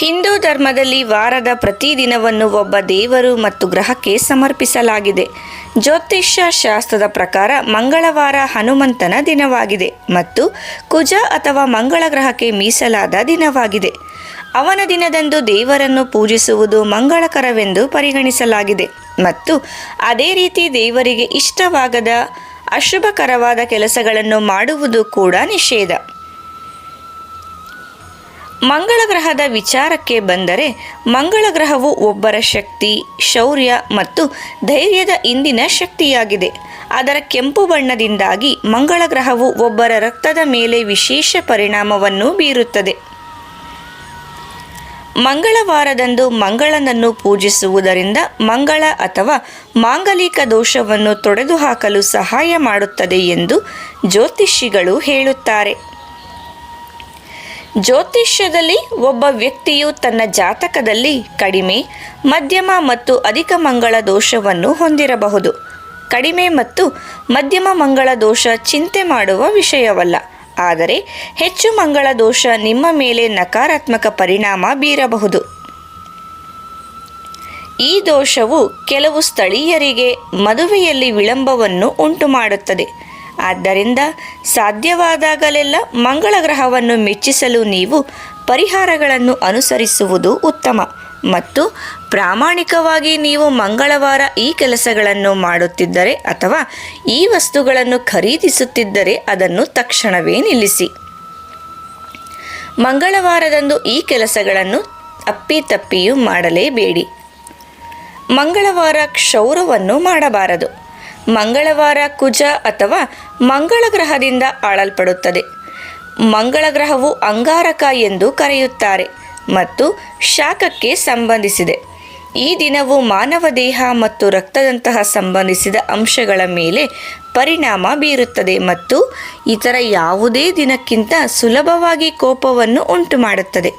ಹಿಂದೂ ಧರ್ಮದಲ್ಲಿ ವಾರದ ಪ್ರತಿದಿನವನ್ನು ಒಬ್ಬ ದೇವರು ಮತ್ತು ಗ್ರಹಕ್ಕೆ ಸಮರ್ಪಿಸಲಾಗಿದೆ. ಜ್ಯೋತಿಷ್ಯ ಶಾಸ್ತ್ರದ ಪ್ರಕಾರ ಮಂಗಳವಾರ ಹನುಮಂತನ ದಿನವಾಗಿದೆ ಮತ್ತು ಕುಜ ಅಥವಾ ಮಂಗಳ ಗ್ರಹಕ್ಕೆ ಮೀಸಲಾದ ದಿನವಾಗಿದೆ. ಅವನ ದಿನದಂದು ದೇವರನ್ನು ಪೂಜಿಸುವುದು ಮಂಗಳಕರವೆಂದು ಪರಿಗಣಿಸಲಾಗಿದೆ ಮತ್ತು ಅದೇ ರೀತಿ ದೇವರಿಗೆ ಇಷ್ಟವಾಗದ ಅಶುಭಕರವಾದ ಕೆಲಸಗಳನ್ನು ಮಾಡುವುದು ಕೂಡ ನಿಷೇಧ. ಮಂಗಳ ಗ್ರಹದ ವಿಚಾರಕ್ಕೆ ಬಂದರೆ ಮಂಗಳ ಗ್ರಹವು ಒಬ್ಬರ ಶಕ್ತಿ, ಶೌರ್ಯ ಮತ್ತು ಧೈರ್ಯದ ಇಂದಿನ ಶಕ್ತಿಯಾಗಿದೆ. ಅದರ ಕೆಂಪು ಬಣ್ಣದಿಂದಾಗಿ ಮಂಗಳ ಗ್ರಹವು ಒಬ್ಬರ ರಕ್ತದ ಮೇಲೆ ವಿಶೇಷ ಪರಿಣಾಮವನ್ನು ಬೀರುತ್ತದೆ. ಮಂಗಳವಾರದಂದು ಮಂಗಳನನ್ನು ಪೂಜಿಸುವುದರಿಂದ ಮಂಗಳ ಅಥವಾ ಮಾಂಗಲಿಕ ದೋಷವನ್ನು ತೊಡೆದುಹಾಕಲು ಸಹಾಯ ಮಾಡುತ್ತದೆ ಎಂದು ಜ್ಯೋತಿಷಿಗಳು ಹೇಳುತ್ತಾರೆ. ಜ್ಯೋತಿಷ್ಯದಲ್ಲಿ ಒಬ್ಬ ವ್ಯಕ್ತಿಯು ತನ್ನ ಜಾತಕದಲ್ಲಿ ಕಡಿಮೆ, ಮಧ್ಯಮ ಮತ್ತು ಅಧಿಕ ಮಂಗಳ ದೋಷವನ್ನು ಹೊಂದಿರಬಹುದು. ಕಡಿಮೆ ಮತ್ತು ಮಧ್ಯಮ ಮಂಗಳ ದೋಷ ಚಿಂತೆ ಮಾಡುವ ವಿಷಯವಲ್ಲ. ಆದರೆ ಹೆಚ್ಚು ಮಂಗಳ ದೋಷ ನಿಮ್ಮ ಮೇಲೆ ನಕಾರಾತ್ಮಕ ಪರಿಣಾಮ ಬೀರಬಹುದು. ಈ ದೋಷವು ಕೆಲವು ಸ್ಥಳೀಯರಿಗೆ ಮದುವೆಯಲ್ಲಿ ವಿಳಂಬವನ್ನು ಉಂಟುಮಾಡುತ್ತದೆ. ಆದ್ದರಿಂದ ಸಾಧ್ಯವಾದಾಗಲೆಲ್ಲ ಮಂಗಳ ಗ್ರಹವನ್ನು ಮೆಚ್ಚಿಸಲು ನೀವು ಪರಿಹಾರಗಳನ್ನು ಅನುಸರಿಸುವುದು ಉತ್ತಮ ಮತ್ತು ಪ್ರಾಮಾಣಿಕವಾಗಿ ನೀವು ಮಂಗಳವಾರ ಈ ಕೆಲಸಗಳನ್ನು ಮಾಡುತ್ತಿದ್ದರೆ ಅಥವಾ ಈ ವಸ್ತುಗಳನ್ನು ಖರೀದಿಸುತ್ತಿದ್ದರೆ ಅದನ್ನು ತಕ್ಷಣವೇ ನಿಲ್ಲಿಸಿ. ಮಂಗಳವಾರದಂದು ಈ ಕೆಲಸಗಳನ್ನು ಅಪ್ಪಿತಪ್ಪಿಯೂ ಮಾಡಲೇಬೇಡಿ. ಮಂಗಳವಾರ ಕ್ಷೌರವನ್ನು ಮಾಡಬಾರದು. ಮಂಗಳವಾರ ಕುಜ ಅಥವಾ ಮಂಗಳ ಗ್ರಹದಿಂದ ಆಳಲ್ಪಡುತ್ತದೆ. ಮಂಗಳ ಗ್ರಹವು ಅಂಗಾರಕ ಎಂದು ಕರೆಯುತ್ತಾರೆ ಮತ್ತು ಶಾಖಕ್ಕೆ ಸಂಬಂಧಿಸಿದೆ. ಈ ದಿನವು ಮಾನವ ದೇಹ ಮತ್ತು ರಕ್ತದಂತಹ ಸಂಬಂಧಿಸಿದ ಅಂಶಗಳ ಮೇಲೆ ಪರಿಣಾಮ ಬೀರುತ್ತದೆ ಮತ್ತು ಇತರ ಯಾವುದೇ ದಿನಕ್ಕಿಂತ ಸುಲಭವಾಗಿ ಕೋಪವನ್ನು ಉಂಟು ಮಾಡುತ್ತದೆ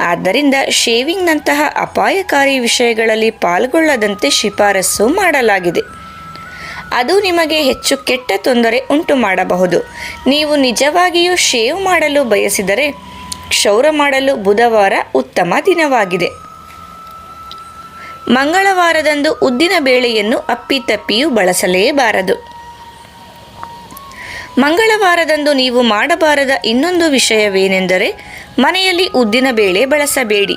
ಆದ್ದರಿಂದ ಶೇವಿಂಗ್ನಂತಹ ಅಪಾಯಕಾರಿ ವಿಷಯಗಳಲ್ಲಿ ಪಾಲ್ಗೊಳ್ಳದಂತೆ ಶಿಫಾರಸು ಮಾಡಲಾಗಿದೆ. ಅದು ನಿಮಗೆ ಹೆಚ್ಚು ಕೆಟ್ಟ ತೊಂದರೆ ಉಂಟು ಮಾಡಬಹುದು. ನೀವು ನಿಜವಾಗಿಯೂ ಶೇವ್ ಮಾಡಲು ಬಯಸಿದರೆ ಕ್ಷೌರ ಮಾಡಲು ಬುಧವಾರ ಉತ್ತಮ ದಿನವಾಗಿದೆ. ಮಂಗಳವಾರದಂದು ಉದ್ದಿನ ಬೇಳೆಯನ್ನು ಅಪ್ಪಿತಪ್ಪಿಯೂ ಬಳಸಲೇಬಾರದು. ಮಂಗಳವಾರದಂದು ನೀವು ಮಾಡಬಾರದ ಇನ್ನೊಂದು ವಿಷಯವೇನೆಂದರೆ ಮನೆಯಲ್ಲಿ ಉದ್ದಿನ ಬೇಳೆ ಬಳಸಬೇಡಿ.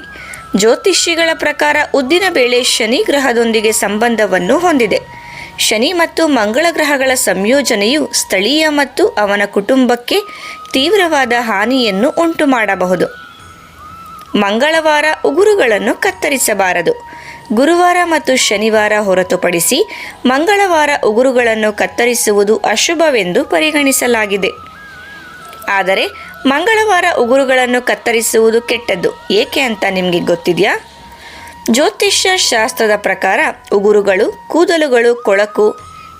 ಜ್ಯೋತಿಷಿಗಳ ಪ್ರಕಾರ ಉದ್ದಿನ ಬೇಳೆ ಶನಿ ಗ್ರಹದೊಂದಿಗೆ ಸಂಬಂಧವನ್ನು ಹೊಂದಿದೆ. ಶನಿ ಮತ್ತು ಮಂಗಳ ಗ್ರಹಗಳ ಸಂಯೋಜನೆಯು ಸ್ಥಳೀಯ ಮತ್ತು ಅವನ ಕುಟುಂಬಕ್ಕೆ ತೀವ್ರವಾದ ಹಾನಿಯನ್ನು ಉಂಟು ಮಾಡಬಹುದು. ಮಂಗಳವಾರ ಉಗುರುಗಳನ್ನು ಕತ್ತರಿಸಬಾರದು. ಗುರುವಾರ ಮತ್ತು ಶನಿವಾರ ಹೊರತುಪಡಿಸಿ ಮಂಗಳವಾರ ಉಗುರುಗಳನ್ನು ಕತ್ತರಿಸುವುದು ಅಶುಭವೆಂದು ಪರಿಗಣಿಸಲಾಗಿದೆ. ಆದರೆ ಮಂಗಳವಾರ ಉಗುರುಗಳನ್ನು ಕತ್ತರಿಸುವುದು ಕೆಟ್ಟದ್ದು ಏಕೆ ಅಂತ ನಿಮಗೆ ಗೊತ್ತಿದೆಯಾ? ಜ್ಯೋತಿಷ್ಯ ಶಾಸ್ತ್ರದ ಪ್ರಕಾರ ಉಗುರುಗಳು, ಕೂದಲುಗಳು, ಕೊಳಕು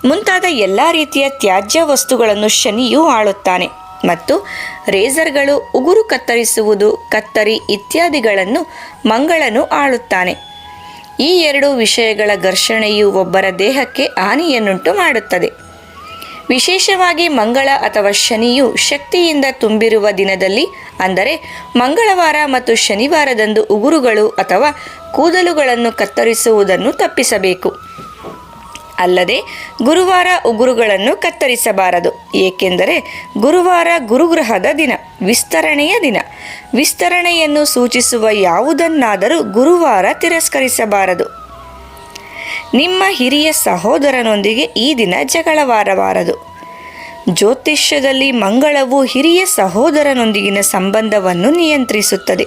ಮುಂತಾದ ಎಲ್ಲ ರೀತಿಯ ತ್ಯಾಜ್ಯ ವಸ್ತುಗಳನ್ನು ಶನಿಯು ಆಳುತ್ತಾನೆ ಮತ್ತು ರೇಸರ್ಗಳು ಉಗುರು ಕತ್ತರಿಸುವುದು, ಕತ್ತರಿ ಇತ್ಯಾದಿಗಳನ್ನು ಮಂಗಳನು ಆಳುತ್ತಾನೆ. ಈ ಎರಡು ವಿಷಯಗಳ ಘರ್ಷಣೆಯು ಒಬ್ಬರ ದೇಹಕ್ಕೆ ಹಾನಿಯನ್ನುಂಟು ಮಾಡುತ್ತದೆ. ವಿಶೇಷವಾಗಿ ಮಂಗಳ ಅಥವಾ ಶನಿಯು ಶಕ್ತಿಯಿಂದ ತುಂಬಿರುವ ದಿನದಲ್ಲಿ, ಅಂದರೆ ಮಂಗಳವಾರ ಮತ್ತು ಶನಿವಾರದಂದು ಉಗುರುಗಳು ಅಥವಾ ಕೂದಲುಗಳನ್ನು ಕತ್ತರಿಸುವುದನ್ನು ತಪ್ಪಿಸಬೇಕು. ಅಲ್ಲದೆ ಗುರುವಾರ ಉಗುರುಗಳನ್ನು ಕತ್ತರಿಸಬಾರದು, ಏಕೆಂದರೆ ಗುರುವಾರ ಗುರುಗ್ರಹದ ದಿನ, ವಿಸ್ತರಣೆಯ ದಿನ. ವಿಸ್ತರಣೆಯನ್ನು ಸೂಚಿಸುವ ಯಾವುದನ್ನಾದರೂ ಗುರುವಾರ ತಿರಸ್ಕರಿಸಬಾರದು. ನಿಮ್ಮ ಹಿರಿಯ ಸಹೋದರನೊಂದಿಗೆ ಈ ದಿನ ಜಗಳವಾಡಬಾರದು ಜ್ಯೋತಿಷ್ಯದಲ್ಲಿ ಮಂಗಳವು ಹಿರಿಯ ಸಹೋದರನೊಂದಿಗಿನ ಸಂಬಂಧವನ್ನು ನಿಯಂತ್ರಿಸುತ್ತದೆ.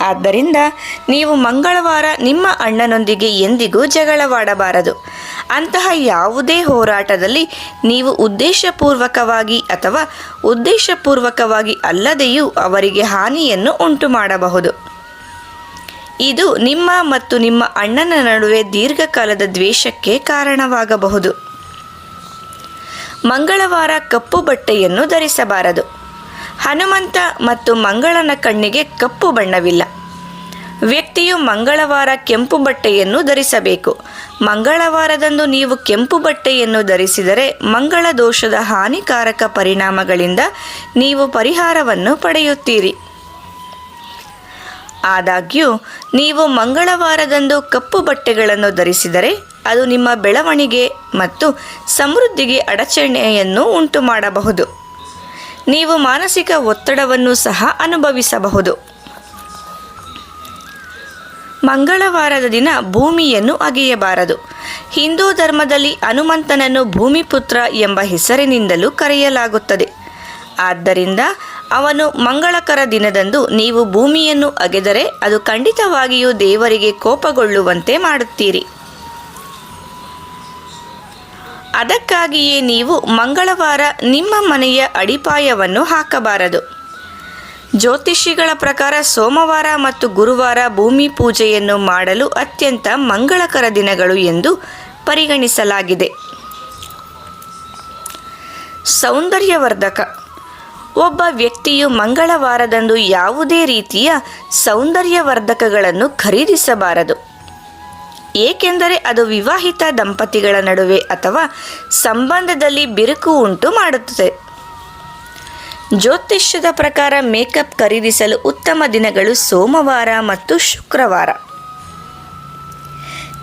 ಆದ್ದರಿಂದ ನೀವು ಮಂಗಳವಾರ ನಿಮ್ಮ ಅಣ್ಣನೊಂದಿಗೆ ಎಂದಿಗೂ ಜಗಳವಾಡಬಾರದು. ಅಂತಹ ಯಾವುದೇ ಹೋರಾಟದಲ್ಲಿ ನೀವು ಉದ್ದೇಶಪೂರ್ವಕವಾಗಿ ಅಥವಾ ಉದ್ದೇಶಪೂರ್ವಕವಾಗಿ ಅಲ್ಲದೆಯೂ ಅವರಿಗೆ ಹಾನಿಯನ್ನು ಉಂಟು ಮಾಡಬಹುದು ಇದು ನಿಮ್ಮ ಮತ್ತು ನಿಮ್ಮ ಅಣ್ಣನ ನಡುವೆ ದೀರ್ಘಕಾಲದ ದ್ವೇಷಕ್ಕೆ ಕಾರಣವಾಗಬಹುದು. ಮಂಗಳವಾರ ಕಪ್ಪು ಬಟ್ಟೆಯನ್ನು ಧರಿಸಬಾರದು. ಹನುಮಂತ ಮತ್ತು ಮಂಗಳನ ಕಣ್ಣಿಗೆ ಕಪ್ಪು ಬಣ್ಣವಿಲ್ಲ. ವ್ಯಕ್ತಿಯು ಮಂಗಳವಾರ ಕೆಂಪು ಬಟ್ಟೆಯನ್ನು ಧರಿಸಬೇಕು. ಮಂಗಳವಾರದಂದು ನೀವು ಕೆಂಪು ಬಟ್ಟೆಯನ್ನು ಧರಿಸಿದರೆ ಮಂಗಳ ದೋಷದ ಹಾನಿಕಾರಕ ಪರಿಣಾಮಗಳಿಂದ ನೀವು ಪರಿಹಾರವನ್ನು ಪಡೆಯುತ್ತೀರಿ. ಆದಾಗ್ಯೂ, ನೀವು ಮಂಗಳವಾರದಂದು ಕಪ್ಪು ಬಟ್ಟೆಗಳನ್ನು ಧರಿಸಿದರೆ ಅದು ನಿಮ್ಮ ಬೆಳವಣಿಗೆ ಮತ್ತು ಸಮೃದ್ಧಿಗೆ ಅಡಚಣೆಯನ್ನು ಉಂಟು ಮಾಡಬಹುದು ನೀವು ಮಾನಸಿಕ ಒತ್ತಡವನ್ನು ಸಹ ಅನುಭವಿಸಬಹುದು. ಮಂಗಳವಾರದ ದಿನ ಭೂಮಿಯನ್ನು ಅಗೆಯಬಾರದು. ಹಿಂದೂ ಧರ್ಮದಲ್ಲಿ ಹನುಮಂತನನ್ನು ಭೂಮಿಪುತ್ರ ಎಂಬ ಹೆಸರಿನಿಂದಲೂ ಕರೆಯಲಾಗುತ್ತದೆ. ಆದ್ದರಿಂದ ಅವನು ಮಂಗಳಕರ ದಿನದಂದು ನೀವು ಭೂಮಿಯನ್ನು ಅಗೆದರೆ ಅದು ಖಂಡಿತವಾಗಿಯೂ ದೇವರಿಗೆ ಕೋಪಗೊಳ್ಳುವಂತೆ ಮಾಡುತ್ತೀರಿ. ಅದಕ್ಕಾಗಿಯೇ ನೀವು ಮಂಗಳವಾರ ನಿಮ್ಮ ಮನೆಯ ಅಡಿಪಾಯವನ್ನು ಹಾಕಬಾರದು. ಜ್ಯೋತಿಷಿಗಳ ಪ್ರಕಾರ ಸೋಮವಾರ ಮತ್ತು ಗುರುವಾರ ಭೂಮಿ ಪೂಜೆಯನ್ನು ಮಾಡಲು ಅತ್ಯಂತ ಮಂಗಳಕರ ದಿನಗಳು ಎಂದು ಪರಿಗಣಿಸಲಾಗಿದೆ. ಸೌಂದರ್ಯವರ್ಧಕ ಒಬ್ಬ ವ್ಯಕ್ತಿಯು ಮಂಗಳವಾರದಂದು ಯಾವುದೇ ರೀತಿಯ ಸೌಂದರ್ಯವರ್ಧಕಗಳನ್ನು ಖರೀದಿಸಬಾರದು. ಏಕೆಂದರೆ ಅದು ವಿವಾಹಿತ ದಂಪತಿಗಳ ನಡುವೆ ಅಥವಾ ಸಂಬಂಧದಲ್ಲಿ ಬಿರುಕು ಉಂಟು ಮಾಡುತ್ತದೆ. ಜ್ಯೋತಿಷ್ಯದ ಪ್ರಕಾರ ಮೇಕಪ್ ಖರೀದಿಸಲು ಉತ್ತಮ ದಿನಗಳು ಸೋಮವಾರ ಮತ್ತು ಶುಕ್ರವಾರ.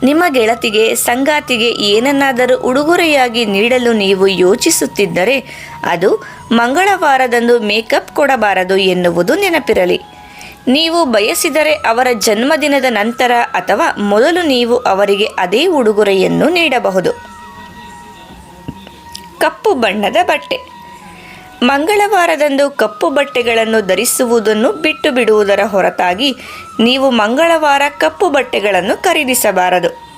ನಿಮ್ಮ ಗೆಳತಿಗೆ, ಸಂಗಾತಿಗೆ ಏನನ್ನಾದರೂ ಉಡುಗೊರೆಯಾಗಿ ನೀಡಲು ನೀವು ಯೋಚಿಸುತ್ತಿದ್ದರೆ ಅದು ಮಂಗಳವಾರದಂದು ಮೇಕಪ್ ಕೊಡಬಾರದು ಎನ್ನುವುದು ನೆನಪಿರಲಿ. ನೀವು ಬಯಸಿದರೆ ಅವರ ಜನ್ಮದಿನದ ನಂತರ ಅಥವಾ ಮೊದಲು ನೀವು ಅವರಿಗೆ ಅದೇ ಉಡುಗೊರೆಯನ್ನು ನೀಡಬಹುದು. ಕಪ್ಪು ಬಣ್ಣದ ಬಟ್ಟೆ. ಮಂಗಳವಾರದಂದು ಕಪ್ಪು ಬಟ್ಟೆಗಳನ್ನು ಧರಿಸುವುದನ್ನು ಬಿಟ್ಟು ಬಿಡುವುದರ ಹೊರತಾಗಿ ನೀವು ಮಂಗಳವಾರ ಕಪ್ಪು ಬಟ್ಟೆಗಳನ್ನು ಖರೀದಿಸಬಾರದು.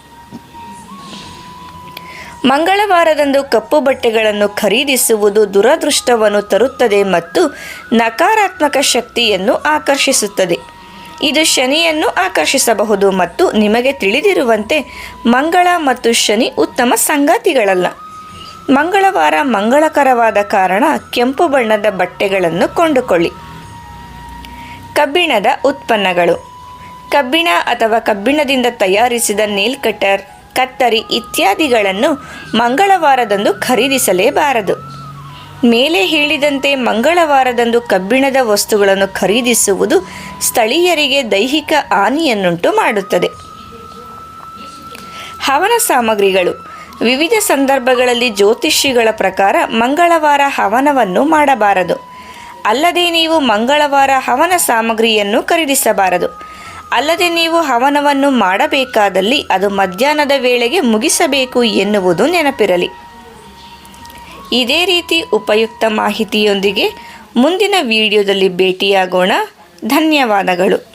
ಮಂಗಳವಾರದಂದು ಕಪ್ಪು ಬಟ್ಟೆಗಳನ್ನು ಖರೀದಿಸುವುದು ದುರದೃಷ್ಟವನ್ನು ತರುತ್ತದೆ ಮತ್ತು ನಕಾರಾತ್ಮಕ ಶಕ್ತಿಯನ್ನು ಆಕರ್ಷಿಸುತ್ತದೆ. ಇದು ಶನಿಯನ್ನು ಆಕರ್ಷಿಸಬಹುದು ಮತ್ತು ನಿಮಗೆ ತಿಳಿದಿರುವಂತೆ ಮಂಗಳ ಮತ್ತು ಶನಿ ಉತ್ತಮ ಸಂಗಾತಿಗಳಲ್ಲ. ಮಂಗಳವಾರ ಮಂಗಳಕರವಾದ ಕಾರಣ ಕೆಂಪು ಬಣ್ಣದ ಬಟ್ಟೆಗಳನ್ನು ಕೊಂಡುಕೊಳ್ಳಿ. ಕಬ್ಬಿಣದ ಉತ್ಪನ್ನಗಳು. ಕಬ್ಬಿಣ ಅಥವಾ ಕಬ್ಬಿಣದಿಂದ ತಯಾರಿಸಿದ ನೇಲ್ ಕಟರ್ ಕತ್ತರಿ ಇತ್ಯಾದಿಗಳನ್ನು ಮಂಗಳವಾರದಂದು ಖರೀದಿಸಲೇಬಾರದು. ಮೇಲೆ ಹೇಳಿದಂತೆ ಮಂಗಳವಾರದಂದು ಕಬ್ಬಿಣದ ವಸ್ತುಗಳನ್ನು ಖರೀದಿಸುವುದು ಸ್ಥಳೀಯರಿಗೆ ದೈಹಿಕ ಹಾನಿಯನ್ನುಂಟು ಮಾಡುತ್ತದೆ. ಹವನ ಸಾಮಗ್ರಿಗಳು. ವಿವಿಧ ಸಂದರ್ಭಗಳಲ್ಲಿ ಜ್ಯೋತಿಷಿಗಳ ಪ್ರಕಾರ ಮಂಗಳವಾರ ಹವನವನ್ನು ಮಾಡಬಾರದು. ಅಲ್ಲದೆ ನೀವು ಮಂಗಳವಾರ ಹವನ ಸಾಮಗ್ರಿಯನ್ನು ಖರೀದಿಸಬಾರದು. ಅಲ್ಲದೆ ನೀವು ಹವನವನ್ನು ಮಾಡಬೇಕಾದಲ್ಲಿ ಅದು ಮಧ್ಯಾಹ್ನದ ವೇಳೆಗೆ ಮುಗಿಸಬೇಕು ಎನ್ನುವುದು ನೆನಪಿರಲಿ. ಇದೇ ರೀತಿ ಉಪಯುಕ್ತ ಮಾಹಿತಿಯೊಂದಿಗೆ ಮುಂದಿನ ವಿಡಿಯೋದಲ್ಲಿ ಭೇಟಿಯಾಗೋಣ. ಧನ್ಯವಾದಗಳು.